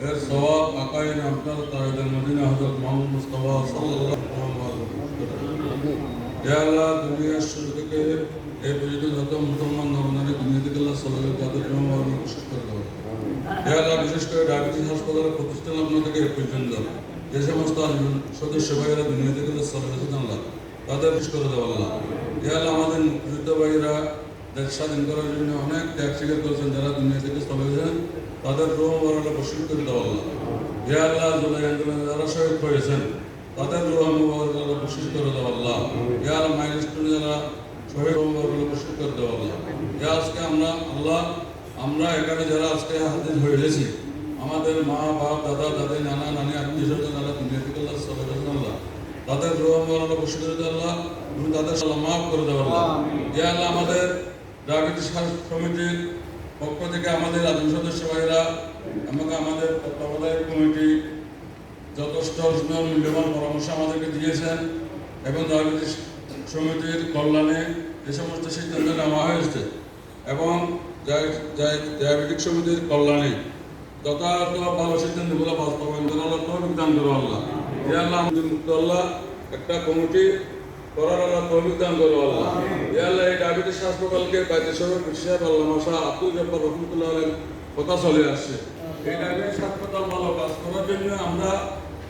এর সওয়াব আকাইন আফদাল তাইদের মদিনা হযরত মুহাম্মদ মুস্তাফা সাল্লাল্লাহু দুনিয়ার শুরু থেকে এই পর্যন্ত যত মুসলমান নরনারী দুনিয়া থেকে আল্লাহ সাল্লাল্লাহু তাদের জন্য খুশি করে দেওয়া আল্লাহ, বিশেষ করে ডায়াবেটিস হাসপাতালের প্রতিষ্ঠান লগ্ন থেকে এ পর্যন্ত যে সমস্ত সদস্য ভাইয়েরা দুনিয়া থেকে আল্লাহ সাল্লাল্লাহু আল্লাহ তাদের খুশি করে দেওয়া আল্লাহ। আল্লাহ, আমাদের মুক্তিযুদ্ধ ভাইয়েরা দেশ স্বাধীন করার জন্য অনেক ত্যাগ স্বীকার করেছেন যারা দুনিয়া থেকে গেছেন তাদের রোহ মরণে করে দেওয়া আল্লাহ হে আল্লাহ জুলাই আন্দোলনে যারা শহীদ হয়েছেন তাদের রোহ বসিত করে দেওয়া আল্লাহ হে আল্লাহ মাইলস্টোনে যারা শহীদ বসিত করে দেওয়া আল্লাহ হে আজকে আমরা আল্লাহ আমরা এখানে যারা আজকে হাজির হয়েছি আমাদের মা বাপ দাদা দাদি নানা নানি আত্মীয় স্বজন যারা দুনিয়া থেকে আল্লাহ তাদের রোহ মরণে বসিত করে আল্লাহ তুমি তাদের সাল্লাহ মাফ করে দেওয়া আল্লাহ হে আল্লাহ আমাদের ডায়াবেটিস সমিতির পক্ষ থেকে আমাদের আদিম সদস্য ভাইরা আমাকে আমাদের তত্ত্বাবধায়ক কমিটি যথেষ্ট মূল্যবান পরামর্শ আমাদেরকে দিয়েছেন এবং ডায়াবেটিস সমিতির কল্যাণে যে সমস্ত সিদ্ধান্ত নেওয়া হয়েছে এবং ডায়াবেটিক সমিতির কল্যাণে যথাযথ ভালো সিদ্ধান্তগুলো বাস্তবায়ন করা তৌফিক দান করো আল্লাহ আল্লাহ, একটা কমিটি করার আল্লাহ তৌফিক দান করো আল্লাহ হে আল্লাহ এই ডায়াবেটিস হাসপাতালকে সাহেব আল্লাহ মাসা আব্দুল জব্বার রহমতুল্লাহ কথা চলে আসছে। এই ডায়াবেটিস হাসপাতাল ভালো কাজ করার জন্য আমরা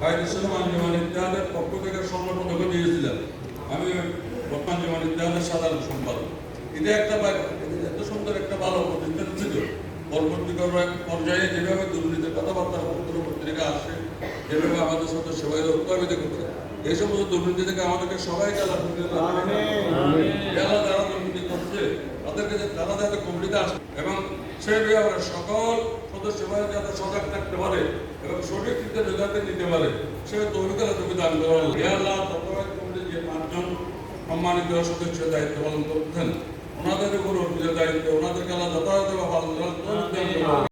বাইদেশের আঞ্জুমান ইত্যাদের পক্ষ থেকে পদক দিয়েছিলাম। আমি আঞ্জুমান ইত্যাদের সাধারণ সম্পাদক। এটা একটা এত সুন্দর একটা ভালো প্রতিষ্ঠান ছিল। পরবর্তী পর্যায়ে যেভাবে দুর্নীতির কথাবার্তা পত্র পত্রিকা আসে, যেভাবে আমাদের সাথে সবাই উৎপাদিত করতে, এই সমস্ত দুর্নীতি থেকে আমাদেরকে সবাইকে আল্লাহ যারা যারা দুর্নীতি করছে তারা যাতে কমিটিতে আসে এবং সেই ব্যাপারে সকল সদস্য ভাই যাতে সজাগ থাকতে পারে এবং সঠিক চিন্তা যাতে নিতে পারে সে তৈরিকারা তুমি দান করো আল্লাহ তত্ত্বাবধায়ক কমিটির যে পাঁচজন সম্মানিত সদস্য দায়িত্ব পালন করতেন ওনাদের উপর দায়িত্ব ওনাদেরকে আল্লাহ যথাযথ